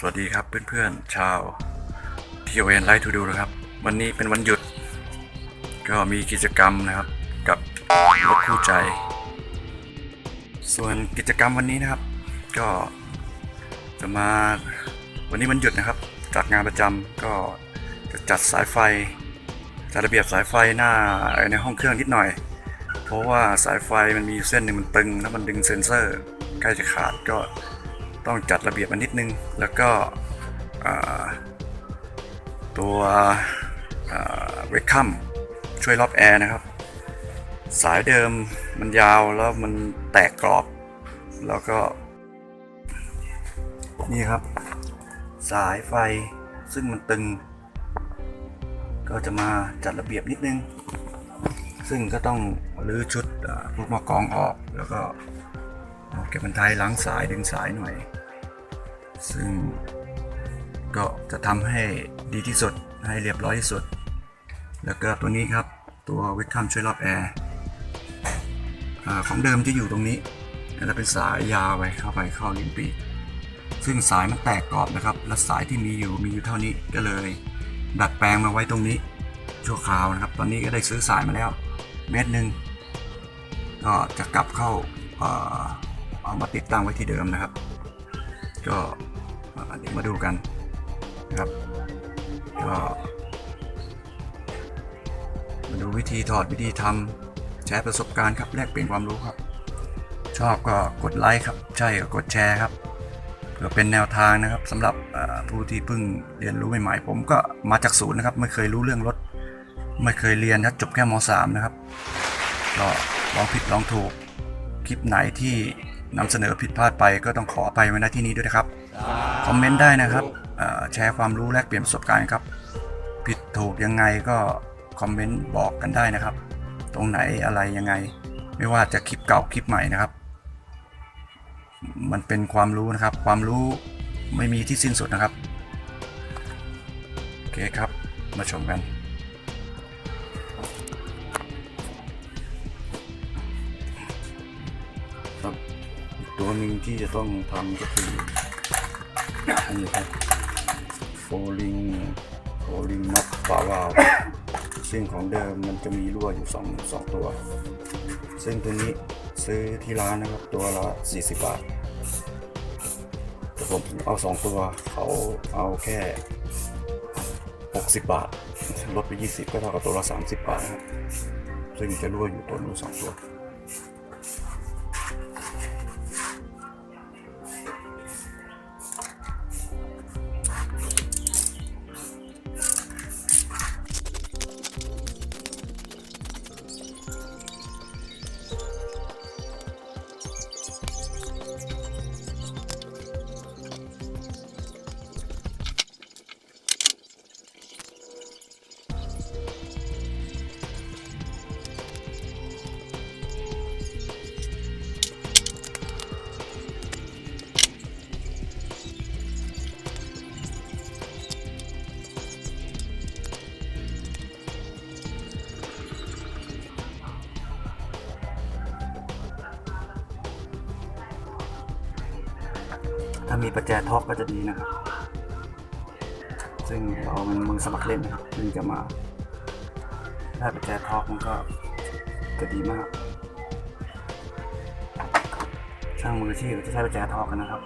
สวัสดีครับเพื่อนๆ ชาว TON Live to Do นะครับ วันนี้เป็นวันหยุด ก็มีกิจกรรมนะครับกับรถคู่ใจ ส่วนกิจกรรมวันนี้นะครับ ก็จะมาวันนี้วันหยุดนะครับ จัดงานประจำก็จะจัดสายไฟ จัดระเบียบสายไฟหน้าในห้องเครื่องนิดหน่อย เพราะว่าสายไฟมันมีเส้นหนึ่งมันตึงแล้วมันดึงเซ็นเซอร์ใกล้จะขาดก็ ต้องจัดระเบียบมันนิดนึง แล้วก็ตัวเวกคัมช่วยรอบแอร์นะครับ สายเดิมมันยาวแล้วมันแตกกรอบ แล้วก็ นี่ครับ สายไฟซึ่งมันตึง ก็จะมาจัดระเบียบนิดนึง ซึ่งก็ต้องรื้อชุดพวกมอกองออกแล้วก็ เก็บบันไทยล้างสายดึงสายหน่อย ซึ่งก็จะทำให้ดีที่สุดให้เรียบร้อยที่สุด แล้วก็ตัวนี้ครับตัวเวทคัมช่วยรอบแอร์ของเดิมจะอยู่ตรงนี้แล้วเป็นสายยาวไปเข้าไปเข้าลิ้นปีกซึ่งสายมันแตกกรอบนะครับ และสายที่มีอยู่มีอยู่เท่านี้ก็เลย ดัดแปลงมาไว้ตรงนี้ชั่วคราวนะครับ ตอนนี้ก็ได้ซื้อสายมาแล้ว เมตรหนึ่งก็จะกลับเข้า เอามาติดตั้งไว้ที่เดิมนะครับ ก็เดี๋ยวมาดูกันนะครับก็มาดูวิธีถอดวิธีทำแชร์ประสบการณ์ครับแลกเปลี่ยนความรู้ครับ ชอบก็กดไลค์ครับ ใช่ก็กดแชร์ครับเพื่อเป็นแนวทางนะครับสำหรับผู้ที่เพิ่งเรียนรู้ใหม่ๆผมก็มาจากศูนย์นะครับ ไม่เคยรู้เรื่องรถ ไม่เคยเรียนครับจบแค่ม .3 นะครับก็ลองผิดลองถูกคลิปไหนที่ นำเสนอผิดพลาดไปก็ต้องขอไปไว้ณที่นี้ด้วยนะครับ คอมเมนต์ได้นะครับเอ่อแชร์ความรู้แลกเปลี่ยนประสบการณ์ครับ ผิดถูกยังไงก็คอมเมนต์บอกกันได้นะครับ ตรงไหนอะไรยังไง ไม่ว่าจะคลิปเก่าคลิปใหม่นะครับ มันเป็นความรู้นะครับ ความรู้ไม่มีที่สิ้นสุดนะครับ โอเคครับ มาชมกัน หนึ่งที่จะต้องทำก็คืออันนี้ครับโฟลิงโฟลิงน็อตฝาวาล์วซึ่งของเดิมมันจะมีรั่วอยู่สองสองตัว ซึ่งตัวนี้ซื้อที่ร้านนะครับตัวละ 40 บาทแต่ผมเอาสองตัวเขาเอาแค่ 60 บาทลดไป 20 ก็เท่ากับตัวละ 30 บาทนะซึ่งจะรั่วอยู่ตัวนู้นสองตัว ถ้ามีประแจท็อปก็จะดีนะครับ ซึ่งเรามันมือสมัครเล่นนะครับซึ่งจะมาถ้าประแจท็อปมันก็จะดีมาก ช่างมืออาชีพจะใช้ประแจท็อปกันนะครับ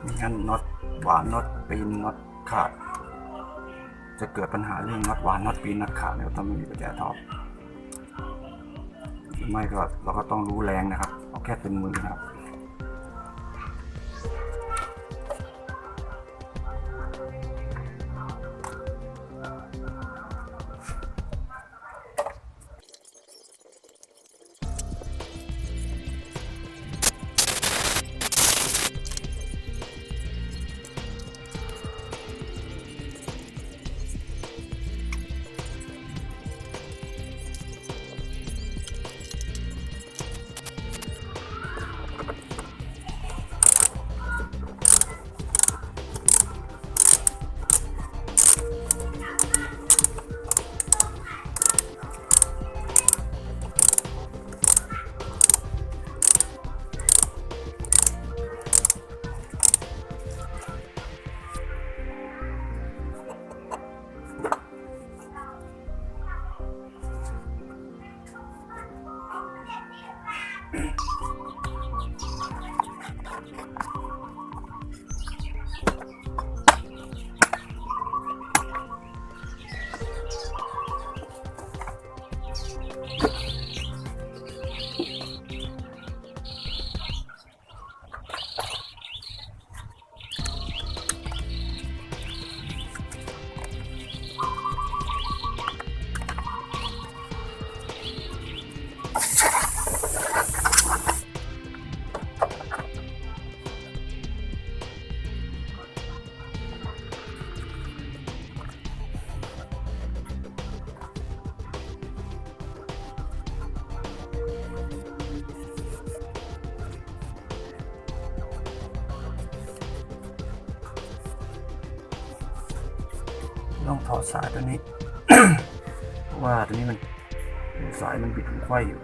ไม่งั้นน็อตหวานน็อตปีนน็อตขาด จะเกิดปัญหาเรื่องน็อตหวานน็อตปีนน็อตขาดเนี่ยต้องมีประแจท็อปไม่ก็เราก็ต้องรู้แรงนะครับ เอาแค่เป็นมือนะครับ ต้องถอดสายตัวนี้ เพราะว่าตัวนี้มันสายมันบิดมันไขว้อยู่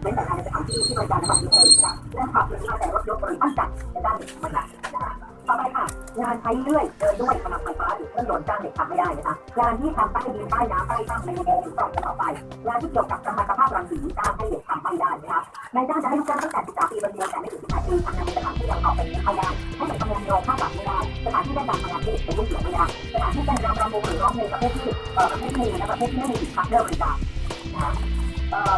เป็นสถานสถานที่ที่บริการระบบดีเซลค่ะเรื่องความเป็นมาแต่รถยกบริตั้งจัดในด้ไม่หนักนะคะ ต่อไปค่ะ งานใช้เลื่อยเดินด้วยกำลังไฟฟ้าหรือเครื่องยนต์จ้างเหล็กทำไม่ได้นะคะงานที่ทำใต้ดินใต้น้ำใต้ถ้ำในอุโมงค์หรือปล่องต่อไปงานที่เกี่ยวกับกัมมันตภาพรังสีจ้างให้เหล็กทำไม่ได้นะคะนายจ้างจะให้ลูกจ้างตั้งแต่13ปีเป็นเดียวแต่ไม่ถึง18ปีทำงานในสถานที่ยังต่อไปนี้ไม่ได้ให้เหล็กทำงานโยงค่าปรับไม่ได้สถานที่ได้การทำงานที่เป็นลูกเสือไม่ได้สถานที่ได้รำรำวงหรือร้องเพลงประเภทที่เอ่อประเภทมีและประเภทที่ไม่มีพักเลิกบริการนะคะ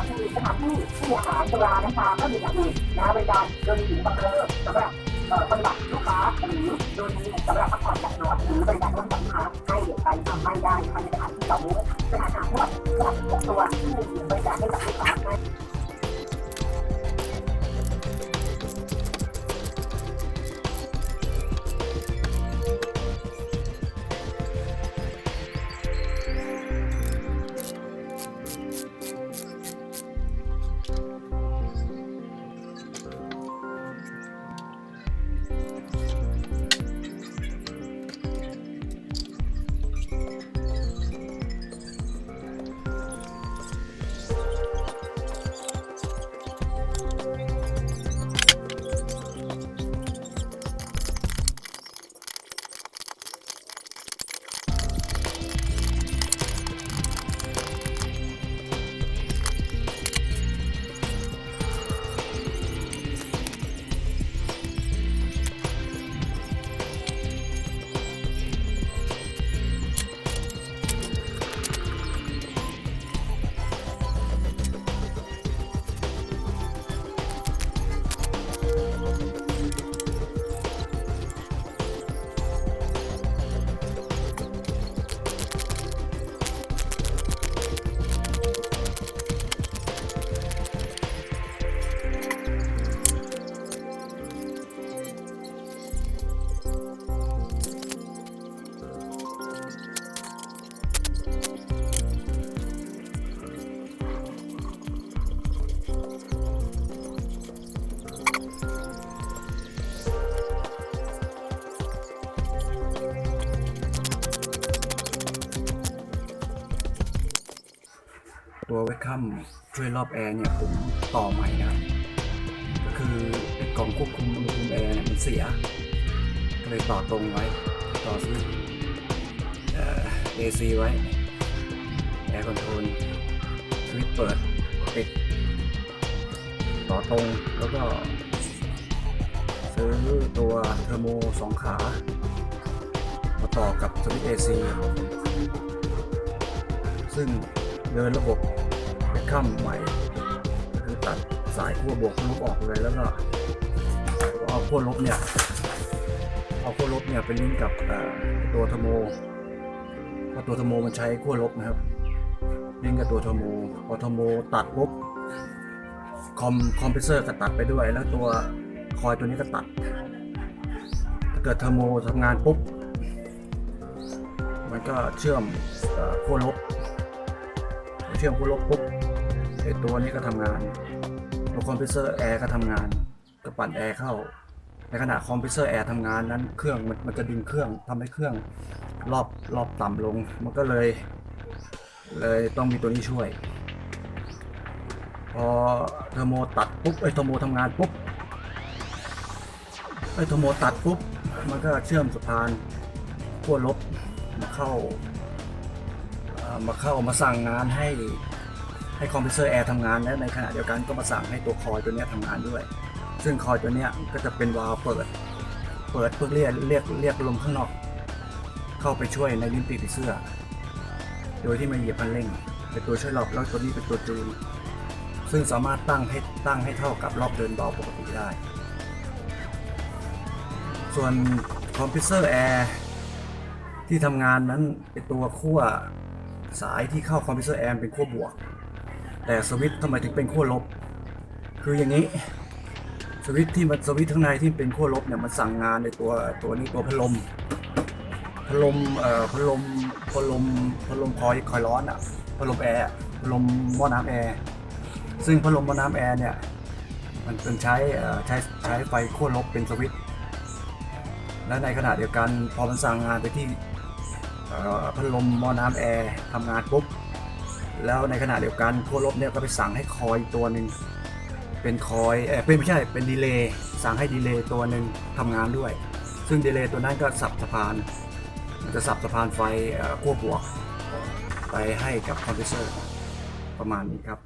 คือสถานที่ที่อาหารสุราน้ำตาก็มีอย่างอื่นนะบริการโดยมีถึงบังเกอร์สำหรับ ปฏิบัติลูกค้าหรือโดยมีสำหรับพักผ่อนหลับนอนหรือบริการรถลูกค้าให้เด็กไปทำไม่ได้ภายในสถานที่เหล่านี้สถานอาบนวดสถานที่ส่ตัวที่มีบริการให้กับลูกค้า คคัมช่วยรอบแอร์เนี่ยผมต่อใหม่นะครับก็คือไอ้กล่องควบคุมอุณหภูมิแอร์เนี่ยมันเสีย ก็เลยต่อตรงไว้ ต่อสวิตช์เอ่อ AC ไว้แอร์คอนโทรลสวิตช์เปิดปิดต่อตรงแล้วก็ซื้อตัวเทอร์โมสองขา มาต่อกับสวิตช์ AC ซึ่งเดินระบบ คคัมใหม่คือตัดสายขั้วบวกขั้วลบออกเลยแล้วก็เอาขั้วลบเนี่ยเอาขั้วลบเนี่ยไปลิงก์กับตัวเทอร์โมเพราะตัวเทอร์โมมันใช้ขั้วลบนะครับลิงก์กับตัวเทอร์โมพอเทอร์โมตัดปุ๊บคอมคอมเพรสเซอร์ก็ตัดไปด้วย แล้วตัวคอยตัวนี้ก็ตัด ถ้าเกิดเทอร์โมทำงานปุ๊บ มันก็เชื่อมขั้วลบ เชื่อมขั้วลบปุ๊บ ไอตัวนี้ก็ทำงาน ตัวคอมเพรสเซอร์แอร์ก็ทำงานก็ปั่นแอร์เข้า ในขณะคอมเพรสเซอร์แอร์ทำงานนั้นเครื่องมันมันจะดึงเครื่องทำให้เครื่องรอบรอบต่ำลง มันก็เลย เลยต้องมีตัวนี้ช่วย พอเทอร์โมตัดปุ๊บไอเทอร์โมทำงานปุ๊บไอเทอร์โมตัดปุ๊บมันก็เชื่อมสะพานขั้วลบมาเข้ามาเข้ามาสั่งงานให้ ให้คอมเพรสเซอร์แอร์ทำงานและในขณะเดียวกันก็มาสั่งให้ตัวคอยตัวนี้ทำงานด้วย ซึ่งคอยตัวนี้ก็จะเป็นวาล์วเปิด เปิดเพื่อเรียกเรียกเรียกลมข้างนอก เข้าไปช่วยในลิ้นปีกเสื้อ โดยที่ไม่เหยียบคันเร่งเป็นตัวช่วยรอบแล้วตัวนี้เป็นตัวจูนซึ่งสามารถตั้งให้ตั้งให้เท่ากับรอบเดินเบาปกติได้ ส่วนคอมเพรสเซอร์แอร์ที่ทำงานนั้นเป็นตัวขั้วสายที่เข้าคอมพิวเตอร์แอมเป็นขั้วบวก แต่สวิตช์ทำไมถึงเป็นขั้วลบ คืออย่างนี้ สวิตช์ที่มันสวิตช์ข้างในที่เป็นขั้วลบเนี่ยมันสั่งงานในตัวตัวนี้ตัวพัดลมพัดลมเอ่อพัดลมพัดลมพัดลมคอยคอยร้อนอะพัดลมแอร์พัดลมหม้อน้ำแอร์ซึ่งพัดลมหม้อน้ำแอร์เนี่ยมันเป็นใช้ใช้ใช้ไฟขั้วลบเป็นสวิตช์และในขณะเดียวกันพอมันสั่งงานไปที่พัดลมหม้อน้ำแอร์ทำงานปุ๊บ แล้วในขณะเดียวกันขั้วลบเนี่ยก็ไปสั่งให้คอยตัวหนึ่งเป็นคอยเออเป็นไม่ใช่เป็นดีเลย์สั่งให้ดีเลย์ตัวหนึ่งทำงานด้วย ซึ่งดีเลย์ตัวนั้นก็สับสะพานมันจะสับสะพานไฟเอ่อขั้วบวก ไปให้กับคอมเพรสเซอร์ประมาณนี้ครับ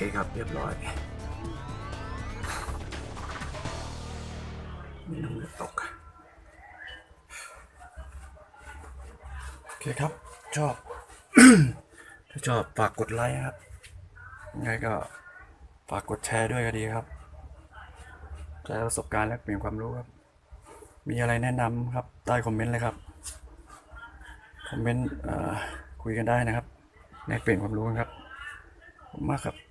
เคครับเรียบร้อยไม่น้ำเลือตกโอเคครับ ชอบ ถ้าชอบฝากกดไลค์ครับยังไงก็ฝากกดแชร์ด้วยก็ดีครับแชร์ประสบการณ์และเปลี่ยนความรู้ครับ มีอะไรแนะนำครับใต้คอมเมนต์เลยครับ คอมเมนต์คุยกันได้นะครับในเปลี่ยนความรู้กันครับขอบคุณมากครับ